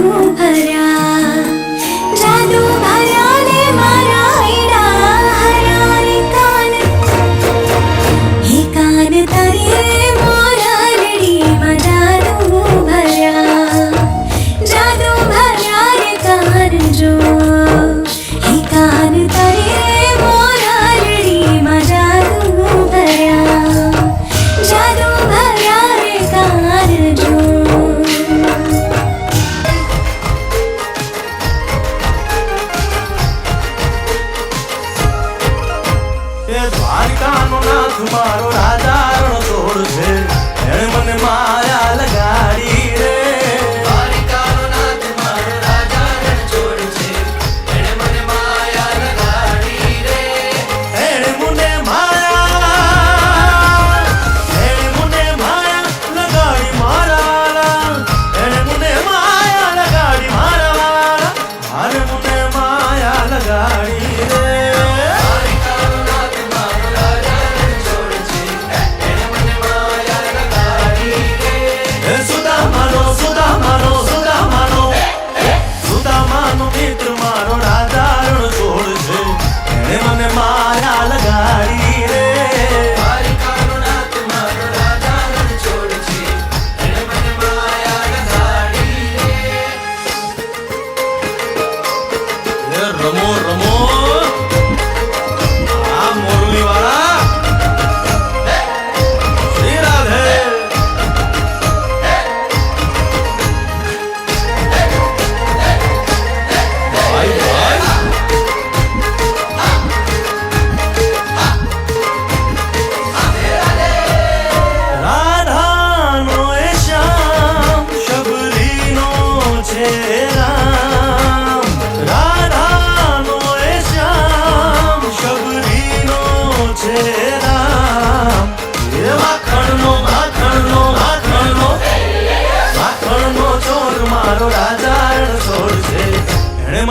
भरा એ દ્વારિકાનો નાથ મારો રાજા રણછોડ છે. એણે મને માર